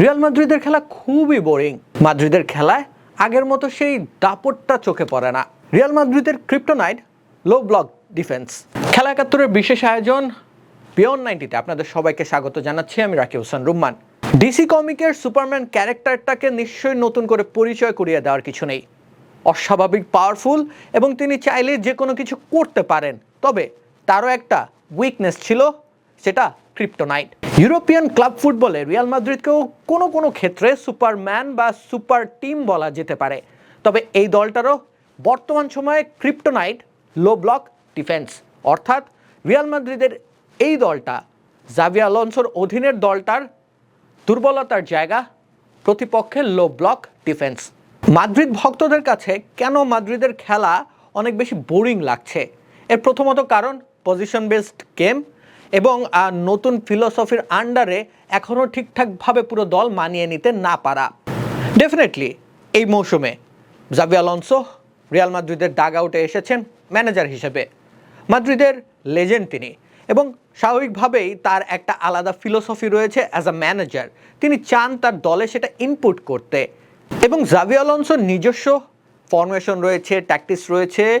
Real মাদ্রিদের খেলা খুবই বোরিং মাদ্রিদের খেলায় আগের মতো সেই দাপটটা চোখে পড়ে না। রিয়াল মাদ্রিদের ক্রিপ্টোনাইট লো ব্লক ডিফেন্স খেলা একাত্তরের বিশেষ আয়োজন বিয়ন নাইনটিতে আপনাদের সবাইকে স্বাগত জানাচ্ছি, আমি রাকিব হোসেন রুম্মান। ডিসি কমিকের সুপারম্যান ক্যারেক্টারটাকে নিশ্চয়ই নতুন করে পরিচয় করিয়ে দেওয়ার কিছু নেই। অস্বাভাবিক পাওয়ারফুল এবং তিনি চাইলে যে কোনো কিছু করতে পারেন। তবে তারও একটা উইকনেস ছিল, সেটা ক্রিপ্টোনাইট ইউরোপিয়ান ক্লাব ফুটবলে রিয়াল মাদ্রিদকেও কোনো কোনো ক্ষেত্রে সুপারম্যান বা সুপার টিম বলা যেতে পারে। তবে এই দলটারও বর্তমান সময়ে ক্রিপ্টোনাইট লো ব্লক ডিফেন্স অর্থাৎ রিয়াল মাদ্রিদের এই দলটা জাভিয়া লনসোর অধীনের দলটার দুর্বলতার জায়গা প্রতিপক্ষের লো ব্লক ডিফেন্স মাদ্রিদ ভক্তদের কাছে কেন মাদ্রিদের খেলা অনেক বেশি বোরিং লাগছে? এর প্রথমত কারণ পজিশন বেসড গেম এবং নতুন ফিলোসফির আন্ডারে এখনও ঠিকঠাকভাবে পুরো দল মানিয়ে নিতে না পারা। ডেফিনেটলি এই মৌসুমে জাভি আলonso রিয়াল মাদ্রিদের ডাগ আউটে এসেছেন ম্যানেজার হিসেবে। মাদ্রিদের লেজেন্ড তিনি এবং স্বাভাবিকভাবেই তার একটা আলাদা ফিলোসফি রয়েছে অ্যাজ আ ম্যানেজার তিনি চান তার দলে সেটা ইনপুট করতে। এবং জাভি আলonsoর নিজস্ব ফরমেশন রয়েছে ট্যাকটিস রয়েছে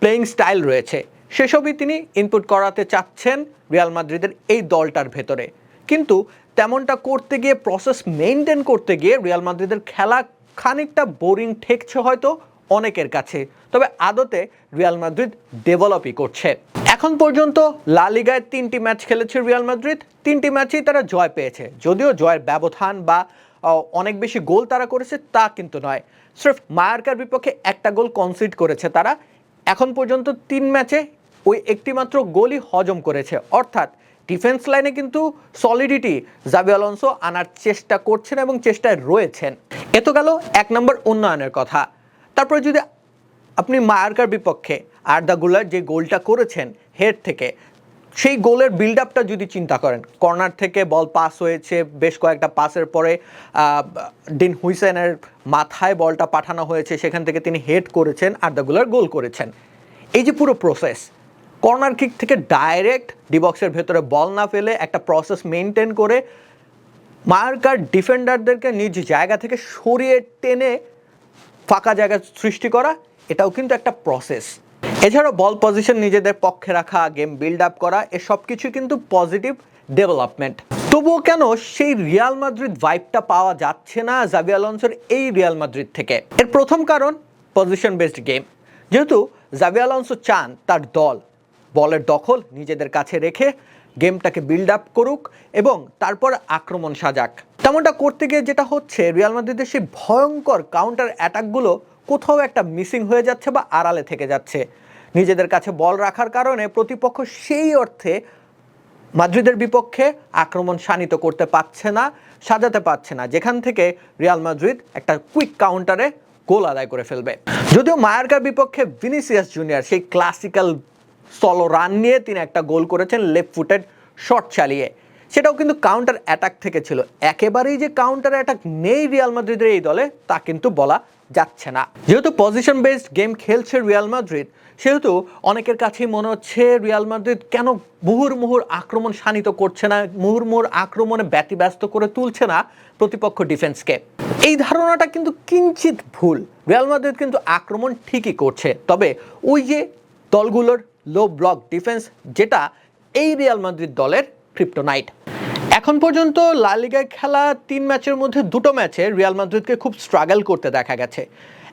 প্লেয়িং স্টাইল রয়েছে। সেসবই তিনি ইনপুট করাতে চাচ্ছেন রিয়াল মাদ্রিদের এই দলটার ভেতরে। কিন্তু তেমনটা করতে গিয়ে প্রসেস মেনটেন করতে গিয়ে রিয়াল মাদ্রিদের খেলা খানিকটা বোরিং ঠেকছে হয়তো অনেকের কাছে। তবে আদতে রিয়াল মাদ্রিদ ডেভেলপই করছে। এখন পর্যন্ত লা লিগায় তিনটি ম্যাচ খেলেছে রিয়াল মাদ্রিদ। তিনটি ম্যাচেই তারা জয় পেয়েছে। যদিও জয়ের ব্যবধান বা অনেক বেশি গোল তারা করেছে তা কিন্তু নয়। সির্ফ মায়ার্কার বিপক্ষে একটা গোল কনসিড করেছে তারা। এখন পর্যন্ত তিন ম্যাচে ওই একটিমাত্র গোলই হজম করেছে। অর্থাৎ ডিফেন্স লাইনে কিন্তু সলিডিটি জাবি আলonso আনার চেষ্টা করছেন এবং চেষ্টায় রয়েছেন। এ তো গেল এক নম্বর উন্নয়নের কথা। তারপরে যদি আপনি মায়ার্কার বিপক্ষে আর্দা গুলার যে গোলটা করেছেন হেড থেকে, সেই গোলের বিল্ড আপটা যদি চিন্তা করেন কর্নার থেকে বল পাস হয়েছে, বেশ কয়েকটা পাসের পরে ডিন হুইসেনের মাথায় বলটা পাঠানো হয়েছে, সেখান থেকে তিনি হেড করেছেন, আর্দা গুলার গোল করেছেন। এই যে পুরো প্রসেস কর্নার কিক থেকে ডাইরেক্ট ডিবক্সের ভেতরে বল না ফেলে একটা প্রসেস মেনটেন করে মার্কার ডিফেন্ডারদেরকে নিজ জায়গা থেকে সরিয়ে টেনে ফাঁকা জায়গা সৃষ্টি করা, এটাও কিন্তু একটা প্রসেস এছাড়াও বল পজিশন নিজেদের পক্ষে রাখা গেম বিল্ড আপ করা এসব কিছু কিন্তু পজিটিভ ডেভেলপমেন্ট তবুও কেন সেই রিয়াল মাদ্রিদ ভাইবটা পাওয়া যাচ্ছে না আলonsoর এই রিয়াল মাদ্রিদ থেকে? এর প্রথম কারণ পজিশন বেসড গেম যেহেতু আলonso চান তার দল বলের দখল নিজেদের কাছে রেখে গেমটাকে বিল্ড আপ করুক এবং তারপর আক্রমণ সাজাক। তেমনটা করতে গিয়ে যেটা হচ্ছে রিয়াল মাদ্রিদের সেই ভয়ঙ্কর কাউন্টার অ্যাটাকগুলো কোথাও একটা মিসিং হয়ে যাচ্ছে বা আড়ালে থেকে যাচ্ছে। নিজেদের কাছে বল রাখার কারণে প্রতিপক্ষ সেই অর্থে মাদ্রিদের বিপক্ষে আক্রমণ শানিত করতে পারছে না, সাজাতে পারছে না, যেখান থেকে রিয়াল মাদ্রিদ একটা কুইক কাউন্টারে গোল আদায় করে ফেলবে। যদিও মায়ার্কার বিপক্ষে ভিনিসিয়াস জুনিয়র সেই ক্লাসিক্যাল সলো রান নিয়ে তিনি একটা গোল করেছেন লেফট ফুটেড শট চালিয়ে। সেটাও কিন্তু কাউন্টার অ্যাটাক থেকে ছিল। একেবারেই যে কাউন্টার অ্যাটাক নেই রিয়াল মাদ্রিদের এই দলে, তা কিন্তু বলা যাচ্ছে না। যেহেতু পজিশন বেসড গেম খেলছে রিয়াল মাদ্রিদ সেহেতু অনেকের কাছেই মনে হচ্ছে রিয়াল মাদ্রিদ কেন মুহুর্মুহুর আক্রমণ শানিত করছে না মুহুর্মুহুর আক্রমণে ব্যতিব্যস্ত করে তুলছে না প্রতিপক্ষ ডিফেন্সকে এই ধারণাটা কিন্তু কিঞ্চিত ভুল। রিয়াল মাদ্রিদ কিন্তু আক্রমণ ঠিকই করছে। তবে ওই যে দলগুলোর লো ব্লক ডিফেন্স যেটা এই রিয়াল মাদ্রিদ দলের ক্রিপ্টোনাইট এখন পর্যন্ত লা লিগায় খেলা তিন ম্যাচের মধ্যে দুটো ম্যাচে রিয়াল মাদ্রিদকে খুব স্ট্রাগল করতে দেখা গেছে।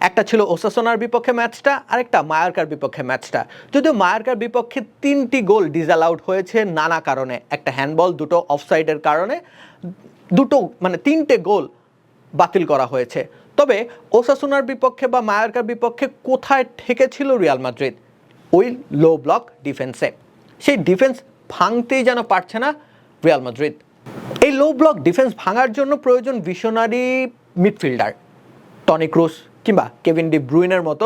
একটা ছিল ওসাসোনার বিপক্ষে ম্যাচটা, আরেকটা মায়ার্কার বিপক্ষে ম্যাচটা। যদিও মায়ার্কার বিপক্ষে তিনটি গোল ডিজাল আউট হয়েছে নানা কারণে। একটা হ্যান্ডবল দুটো অফসাইডের কারণে দুটো মানে তিনটে গোল বাতিল করা হয়েছে। তবে ওসাসোনার বিপক্ষে বা মায়ার্কার বিপক্ষে কোথায় ঠেকেছিল রিয়াল মাদ্রিদ ওই লো ব্লক ডিফেন্সে সেই ডিফেন্স ভাঙতেই যেন পারছে না রিয়াল মাদ্রিদ এই লো ব্লক ডিফেন্স ভাঙার জন্য প্রয়োজন ভিশনারি মিডফিল্ডার টনি ক্রুস কিংবা কেভিন ডি ব্রুইনের মতো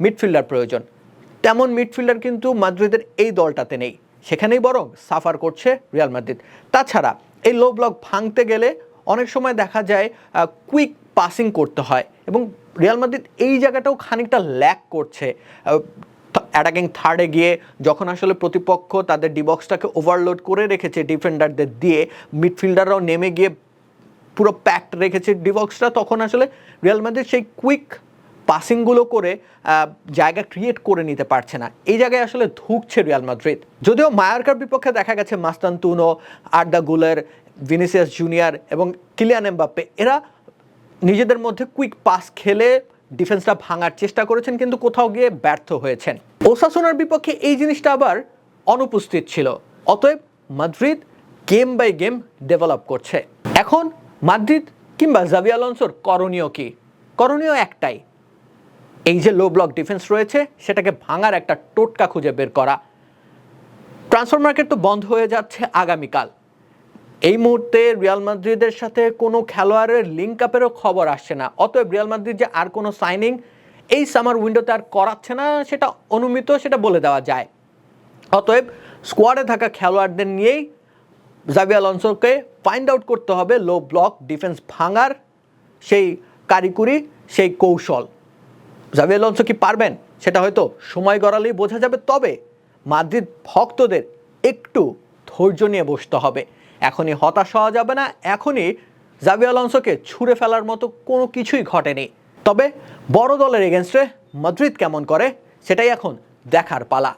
মিডফিল্ডার প্রয়োজন। তেমন মিডফিল্ডার কিন্তু মাদ্রিদের এই দলটাতে নেই। সেখানেই বরং সাফার করছে রিয়াল মাদ্রিদ তাছাড়া এই লো ব্লক ভাঙতে গেলে অনেক সময় দেখা যায় কুইক পাসিং করতে হয় এবং রিয়াল মাদ্রিদ এই জায়গাটাও খানিকটা ল্যাক করছে। অ্যাটাকিং থার্ডে গিয়ে যখন আসলে প্রতিপক্ষ তাদের ডিবক্সটাকে ওভারলোড করে রেখেছে ডিফেন্ডারদের দিয়ে মিডফিল্ডাররাও নেমে গিয়ে পুরো প্যাক্ট রেখেছে ডিভক্সটা তখন আসলে রিয়াল মাদ্রিদ সেই কুইক পাসিংগুলো করে জায়গা ক্রিয়েট করে নিতে পারছে না। এই জায়গায় আসলে ধুকছে রিয়াল মাদ্রিদ যদিও মায়ারকার বিপক্ষে দেখা গেছে Mastantuono Arda Guler Vinicius Junior এবং কিলিয়ান এমবাপ্পে এরা নিজেদের মধ্যে কুইক পাস খেলে ডিফেন্সটা ভাঙার চেষ্টা করেছেন, কিন্তু কোথাও গিয়ে ব্যর্থ হয়েছেন। ওসাসোনার বিপক্ষে এই জিনিসটা আবার অনুপস্থিত ছিল। অতএব Madrid game by game develop করছে। এখন মাদ্রিদ কিংবা আলonsoর করণীয় কি? করণীয় একটাই। এই যে লো ব্লক ডিফেন্স রয়েছে, সেটাকে ভাঙার একটা টোটকা খুঁজে বের করা। ট্রান্সফার মার্কেট তো বন্ধ হয়ে যাচ্ছে আগামীকাল। এই মুহূর্তে রিয়াল মাদ্রিদের সাথে কোনো খেলোয়াড়ের লিঙ্ক আপেরও খবর আসছে না। অতএব রিয়াল মাদ্রিদ যে আর কোনো সাইনিং এই সামার উইন্ডোতে আর করাচ্ছে না, সেটা অনুমিত, সেটা বলে দেওয়া যায়। অতএব স্কোয়াডে থাকা খেলোয়াড়দের নিয়েই জাভি আলonsoকে ফাইন্ড আউট করতে হবে লো ব্লক ডিফেন্স ভাঙার সেই কারিকুরি, সেই কৌশল। জাভি আলonso কি পারবেন? সেটা হয়তো সময় গড়ালেই বোঝা যাবে, তবে মাদ্রিদ ভক্তদের একটু ধৈর্য নিয়ে বসতে হবে। এখনই হতাশ হওয়া যাবে না, এখনই জাবি আলonsoকে ছুঁড়ে ফেলার মতো কোনো কিছুই ঘটেনি। তবে বড় দলের এগেনস্টে মাদ্রিদ কেমন করে, সেটাই এখন দেখার পালা।